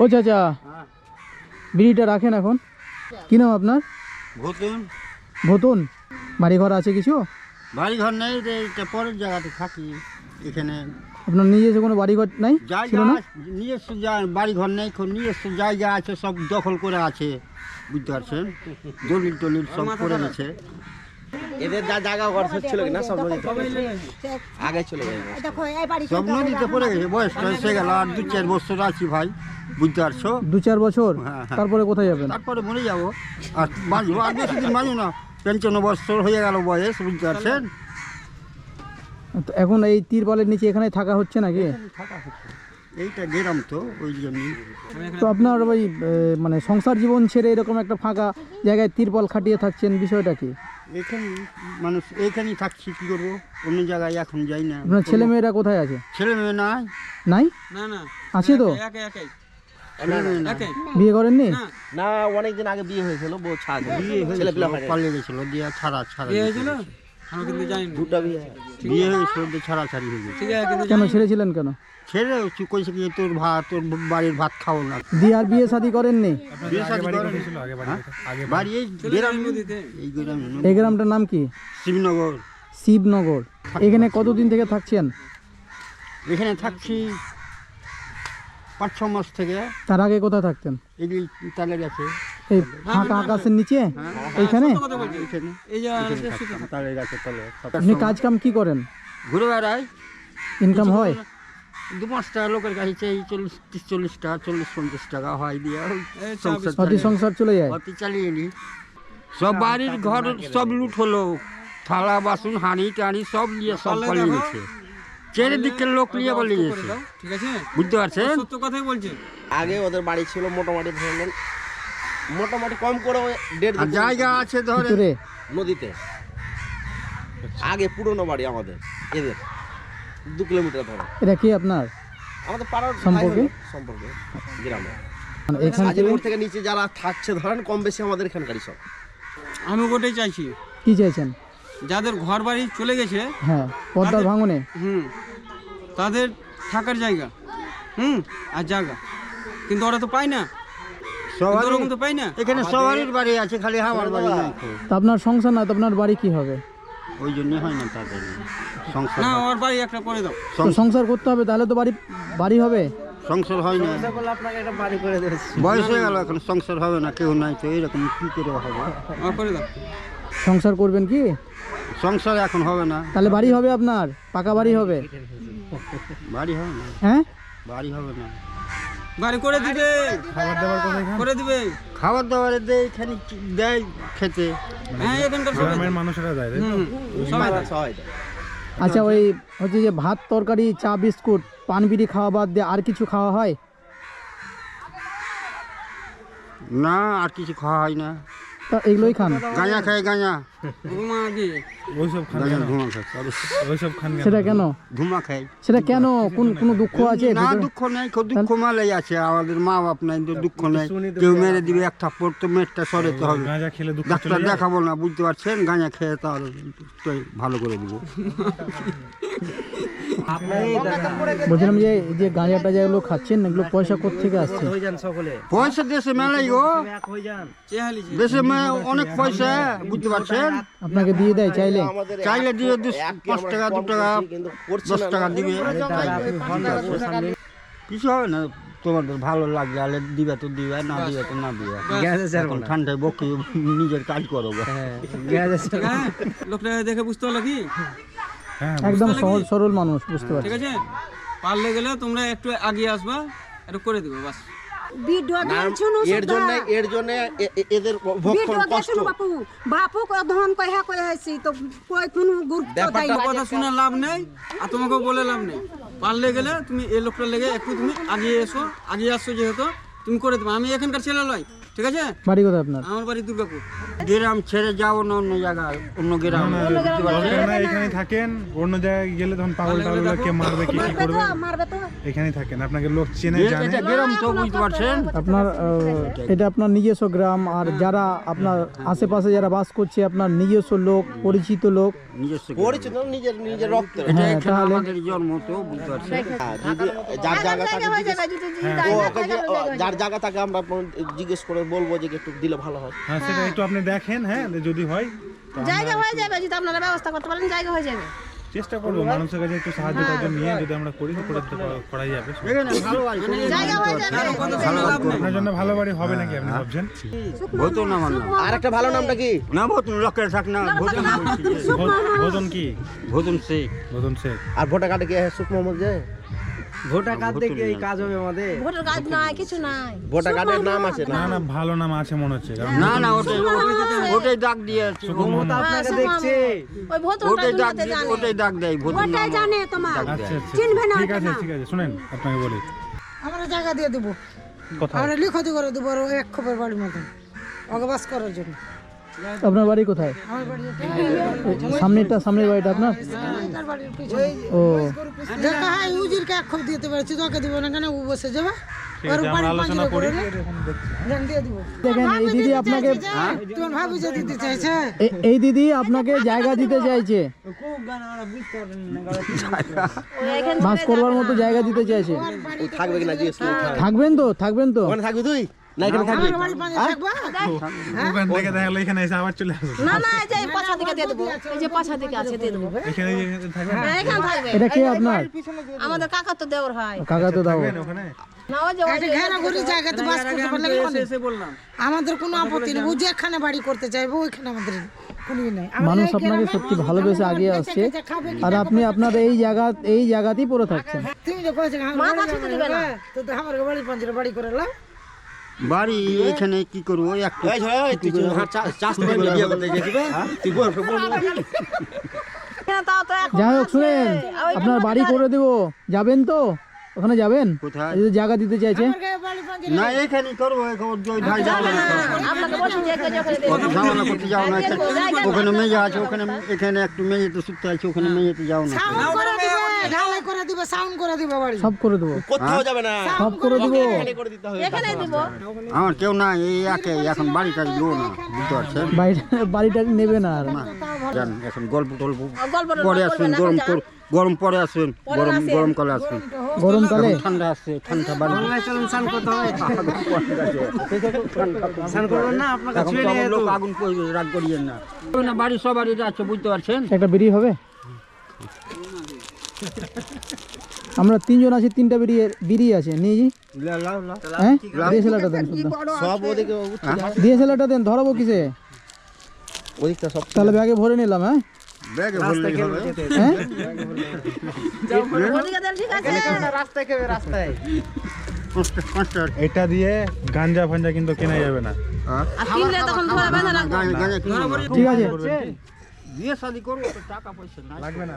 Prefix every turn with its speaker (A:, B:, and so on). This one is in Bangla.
A: ও চাচা বিড়িটা রাখেন এখন। কি নাম আপনার?
B: ভতুন।
A: ভতুন? বাড়ি ঘর আছে কিছু?
B: বাড়ি ঘর নেই রে এটা পরের জায়গাতে থাকি এখানে।
A: আপনার নিজস্ব কোনো বাড়ি ঘর নাই ছিল না?
B: নিজস্ব জা- বাড়ি নেই খুব নিজস্ব জায়গা আছে সব দখল করে আছে বুঝতে পারছেন? দলিল টলিল সব করে গেছে
C: এদের যা জায়গা ঘর সব ছিল কিনা সব নদীতে আগে চলে যাবে
D: দেখো এই বাড়ি
B: সব নদীতে পড়ে গেছে বয়স হয়ে গেল আর দু চার বছর আছি ভাই। বুঝতে পারছ?
A: দু চার বছর?
B: হ্যাঁ, হ্যাঁ।
A: তারপরে কোথায় যাবেন?
B: তারপরে মরে যাব। আর বাঁচবো আর বেশি দিন বাঁচবো না। পঞ্চান্ন বছর হয়ে গেল বয়স বুঝতে পারছেন?
A: তো এখন এই তিরপালের নিচে এখানে থাকা হচ্ছে নাকি?
B: এইটা গেরাম তো ওই জন্যই।
A: তো আপনার ওই মানে সংসার জীবন ছেড়ে এরকম একটা ফাঁকা জায়গায় তিরপল খাটিয়ে থাকছেন বিষয়টা কি?
B: এখানে মানুষ থাকছি কি করব? অন্য জায়গায় এখন যাই না।
A: আপনার ছেলে মেয়েরা কোথায় আছে?
B: ছেলে মেয়ে নাই।
A: নাই?
E: না না।
A: আছে তো?
E: একাই।
A: বিয়ে করেননি?
E: না।
C: না অনেকদিন আগে বিয়ে হয়েছিল বউ ছাড়
B: বিয়ে
C: ছেলে পেলে
B: হয়েছিল পালিয়ে গেছিল দিয়ে ছাড়া ছাড়া
E: বিয়ে হয়েছিল? আমি কিন্তু জানি না
C: বিয়ে।
B: বিয়ে হয়েছিল দিয়ে ছাড়া ছাড়ি হয়ে গেছে।
E: ঠিক আছে কিন্তু
A: কেন ছেড়েছিলেন কেন?
B: ছেড়ে তুই কইছে কি তোর ভাত তোর বাড়ির ভাত খাব না।
A: দিয়ে আর বিয়ে শাদি করেননি?
B: বিয়ে শাদী করেনি। বাড়ি। এই গ্রাম এই গ্রামে
A: এই গ্রামটার নাম কি?
B: শিবনগর।
A: শিবনগর। এখানে কতদিন থেকে থাকছেন?
B: এখানে থাকছি পাঁচ ছ মাস থেকে
A: তার আগে কোথায় থাকতেন?
B: এগুলি তালে গেছে
A: এই ফাঁকা আকাশের নিচে? এইখানে?
B: গাছে তলে
A: আপনি কাজ কাম কি করেন?
B: ঘুরে বেড়াই।
A: ইনকাম হয়?
B: দু পাঁচ টাকা লোকের কাছে চাই চল্লিশ তিরিশ চল্লিশ টাকা চল্লিশ পঞ্চাশ টাকা হয় দিয়ে ওই সংসার
A: অতি সংসার চলে যায়?
B: অতি চালিয়ে নি। সব বাড়ির ঘর সব লুট হলো। থালা বাসন হাঁড়ি টাড়ি সব নিয়ে সব পালিয়ে গেছে। চারিদিকের লোক নিয়ে পালিয়ে গেছে
E: ঠিক আছে?
B: বুঝতে পারছেন?
E: সত্য কথাই বলছে।
C: আগে ওদের বাড়ি ছিল মোটামুটি ধরলেন মোটামুটি কম করে দেড়
B: জায়গা আছে ধরে
C: নদীতে। আগে পুরনো বাড়ি আমাদের এদের। দু কিলোমিটার ধরে।
A: এটা কি আপনার?
C: আমাদের পাড়ার
A: সম্পর্কে?
C: সম্পর্কে গ্রামে।
A: মানে এখান থেকে?
C: থেকে নিচে যারা থাকছে ধরেন কম বেশি আমাদের এখানকারই সব।
E: আমি ওটাই চাইছি।
A: কি চাইছেন?
E: যাদের ঘর বাড়ি চলে গেছে
A: হ্যাঁ পদ্মার ভাঙনে।
E: হুম তাদের থাকার জায়গা হুম আর জায়গা। কিন্তু ওরা তো পায় না।
B: সবারই
E: ওরকম তো পায় না।
B: এখানে সবারই বাড়ি আছে খালি আমার বাড়ি নাই। তো।
A: তা আপনার সংসার না তো আপনার বাড়ি কি হবে?
B: ওই জন্য হয় না তাদের। সংসার
E: না ওর বাড়ি একটা করে দাও।
A: সংসার করতে হবে তাহলে তো বাড়ি বাড়ি হবে?
B: সংসার হয় না।
C: আপনাকে একটা বাড়ি করে দিয়েছি।
B: বয়স হয়ে গেল এখন সংসার হবে না কেউ নাই তো এরকম কি করে হবে?
E: করে দাও।
A: সংসার করবেন কি?
B: সংসার এখন হবে না।
A: তাহলে বাড়ি হবে আপনার? পাকা বাড়ি হবে?
B: বাড়ি হবে না।
A: হ্যাঁ?
B: বাড়ি হবে না।
E: বাড়ি করে দিবে। করে দিবে।
B: খাবার দাবার দেয় এখানে দেয় খেতে।
E: হ্যাঁ এখানকার সবাই
F: মানুষেরা যায়
E: সবাই
C: সবাই
A: আচ্ছা ওই হচ্ছে যে ভাত তরকারি চা বিস্কুট পান বিড়ি খাওয়া বাদ দিয়ে আর কিছু খাওয়া হয়?
B: না আর কিছু খাওয়া হয় না।
A: তা এগুলোই খান।
B: গাঁজা খায় গাঁজা।
E: ঘুমা আগে
F: ওইসব খান
B: গাঁজা
F: কেন?
B: খায়।
F: ওইসব খান
A: সেটা কেন?
B: ধুমা খায়।
A: সেটা কেন? কোন কোনো দুঃখ আছে?
B: না দুঃখ নেই দুঃখ মালাই আছে। আমাদের মা বাপ নাই তো দুঃখ নেই। কেউ মেরে দিবে এক থাপ্পড় তো মেটটা সরাতে হবে।
F: গাঁজা খেলে দুঃখ
B: ডাক্তার দেখাবো না বুঝতে পারছেন? গাঁজা খেয়ে তাহলে ভালো করে দিব।
A: বলছিলাম যে যে গাঁজাটা যেগুলো খাচ্ছেন এগুলো পয়সা কোথেকে আসছে?
B: পয়সা দেশে মেলাই গো। দেশে অনেক পয়সা বুঝতে পারছেন?
A: আপনাকে দিয়ে দেয় চাইলে?
B: চাইলে দিয়ে পাঁচ টাকা দু টাকা দশ টাকা দিবে। কিছু হবে না তোমাদের ভালো লাগলে আলে দিবে তো দিবে না দিবে তো না দিবে। এখন ঠান্ডায় বকি নিজের কাজ করো
E: হ্যাঁ লোকটা দেখে বুঝতে পারল কি?
F: হ্যাঁ
A: একদম সহজ সরল মানুষ বুঝতে পারছি।
E: ঠিক আছে? পারলে গেলে তোমরা একটু আগিয়ে আসবা একটু করে দিবে বাস।
D: ভিডিও
C: না,
D: দেখছুন
C: এর জন্য এর জন্য এ- এ- এদের কষ্ট।
D: বাপু। বাপু কো ধন কইহা কই হইছি তো কই কোনো গুরুত্ব না।
E: কথা শুনে লাভ নেই আর তোমাকে বলে লাভ নেই। পারলে গেলে তুমি এই লোকটা লেগে একটু তুমি আগিয়ে এসো আগিয়ে আসছো যেহেতু তুমি করে দেবে। আমি এখানকার ছেলে লয়। ঠিক আছে?
A: বাড়ি কোথায় আপনার?
E: আমার বাড়ি দুর্গাপুর।
B: গ্রাম ছেড়ে যাব না অন্য জায়গায় অন্য গ্রাম।
F: এখানে থাকেন। অন্য জায়গায় গেলে তখন পাগল টাগল কে মারবে কি কি করবে?
D: মারবে তো।
F: এখানেই থাকেন আপনাকে লোক চেনে জানে।
B: এটা গ্রাম তো বুঝতে পারছেন?
A: আপনার এটা আপনার নিজস্ব গ্রাম আর যারা আপনার আশেপাশে যারা বাস করছে আপনার নিজস্ব লোক পরিচিত লোক।
B: নিজস্ব
C: পরিচিত নিজের নিজের রক্ত।
B: এটা
A: হ্যাঁ,
B: আমাদের জন্ম তো বুঝতে পারছেন?
C: যদি যার জায়গা থাকে
D: হয়ে যাবে যদি যদি
C: ও ওকে যে- ও যার যার জায়গা থাকে আমরা জিজ্ঞেস করে বলব যে একটু দিলে ভালো হয়
F: হ্যাঁ সেটা একটু আপনি দেখেন হ্যাঁ যদি হয়
D: জায়গা হয়ে যাবে যদি আপনারা ব্যবস্থা করতে পারেন জায়গা হয়ে যাবে
F: চেষ্টা করব মানুষের কাছে একটু সাহায্য টাহায্য নিয়ে যদি আমরা করি তো করে করাই যাবে
D: হয়ে
F: আপনার জন্য ভালো বাড়ি হবে নাকি আপনি ভাবছেন
B: ভোজন আমার নাম
C: আর একটা ভালো নামটা কি
B: না ভোজন লোকের থাক না ভোজন
F: ভো- ভোজন কি
B: ভোজন শেখ
F: ভোজন শেখ
C: আর ভোটার কার্ডে কি সুখ মোহাম্মদ যে
E: ভোটার কার্ড দেখে এই কাজ হবে আমাদের।
D: ভোটার কার্ড নাই কিছু নাই।
C: ভোটার কার্ডের নাম আছে না?
F: না ভালো নাম আছে মনে হচ্ছে
B: না না ওটাই ওটাই ডাক দিয়েছে
E: আপনাকে দেখছে।
D: ওই ভোটার
B: ডাক দিয়ে ওটাই ডাক দেয় ভোজন
D: জানে তোমার।
F: আচ্ছা আচ্ছা
D: চিনবে না
F: ঠিক আছে ঠিক আছে শুনেন আপনাকে বলি।
G: আমরা জায়গা দিয়ে দেবো।
F: কথা
G: আমরা লিখতি করে দেবো আর এক খবর বাড়ির মতন। অগবাস করার জন্য।
A: আপনার বাড়ি কোথায়?
G: আমার বাড়ি
A: সামনের বাড়িটা আপনার?
G: বাড়ির পিছনে।
A: ও।
G: দেখা হয় উজিরকে এক দিতে পারছি তোকে দিব না কেন ও বসে যাবে।
A: দেখেন এই দিদি আপনাকে
G: তোমার ভাবি যে দিতে চাইছে।
A: এ- এই দিদি আপনাকে জায়গা দিতে চাইছে। বাস করবার মতো জায়গা দিতে চাইছে।
C: করে
A: থাকবেন তো থাকবেন তো।
C: থাকবি তুই? না এখানে থাকবি।
G: আমার বাড়ির পাঁচিলে থাকবা?
F: ওখান থেকে এখানে এসে আবার চলে আসবে।
D: না না এই যে এই দিকে দিয়ে দেবো। এই যে পাশা দিকে আছে দিয়ে দেবো।
F: এখানে যে থাকবেন
D: হ্যাঁ, এখানে থাকবে।
A: এটা কে আপনার?
D: আমাদের কাকা তো দেওর হয়।
A: কাকা তো
F: ওখানে?
D: যে যে-
G: আমাদের কোনো আপত্তি নেই। ও যেখানে বাড়ি করতে চাইব ওইখানে আমাদের কোনো
A: মানুষ আপনাকে সত্যি ভালোবেসে আগিয়ে আসছে। আর আপনি আপনার এই জায়গা এই জায়গাতেই পড়ে থাকছেন।
G: তুমি যে করেছ আমার
D: মাথা
G: বাড়ি
D: দিবে না।
G: না, তো তো আমার বাড়ির পাঁচিলে বাড়ি করে লাও
B: বাড়ি এখানে কি করব? ওই একটু
C: হ্যাঁ, তো করবি,
D: তো
A: যাই হোক শুনেন আপনার বাড়ি করে দেব। যাবেন তো? ওখানে যাবেন?
B: কোথায়?
A: জায়গা দিতে চাইছে।
B: না এখানে করব এখন না
D: এখানে ওখানে
B: যাও। না মেয়ে আছে ওখানে এখানে একটু মেয়েতে শুকতে আছে ওখানে মেয়েতে যাও না।
G: সাউন্ড করে দিবে ঢালাই করে দিবে সাউন্ড করে দিবে বাড়ি।
A: সব করে দেবো।
C: কোথাও যাবে না।
A: সব করে দেবো।
C: এখানে করে দিতে হবে।
D: এখানেই দিব।
B: আমার কেউ না এই একে এখন বাড়িটা লো না বুঝতে পারছেন?
A: বাড়িটা নেবে না আর।
B: না জান এখন গল্প টল্প পরে আসবেন গরম কর- গরম পরে আসবেন গরম গরমকালে আসবেন
A: গরমকালে
B: এখন ঠান্ডা আসছে ঠান্ডা বাড়ি।
E: চলুন স্নান করতে হয় স্নান করবেন না? আপনাকে নিয়ে
B: লোক আগুন রাগ করিয়েন না। ওই না বাড়ি সবারই আছে বুঝতে পারছেন?
A: একটা বেরিয়ে হবে? আমরা তিনজন আছি তিনটা বিড়ি বিড়ি আছে। নিয়ে হ্যাঁ? ডিএসএলআরটা দেন। ডিএসএলআরটা দেন ধরাবো কিসে?
C: ওদিকটা সব
A: তাহলে ব্যাগে ভরে নিলাম হ্যাঁ?
B: ব্যাগে ভরলেই
A: হ্যাঁ?
D: ঠিক আছে।
E: রাস্তায় কেবে রাস্তায়।
B: পাঁচটা পাঁচটা
F: এটা দিয়ে গাঞ্জা ফাঞ্জা কিন্তু কেনা যাবে না।
B: হ্যাঁ? না।
A: ঠিক আছে।
B: বিয়ে শাদি করব টাকা পয়সা
F: লাগবে না।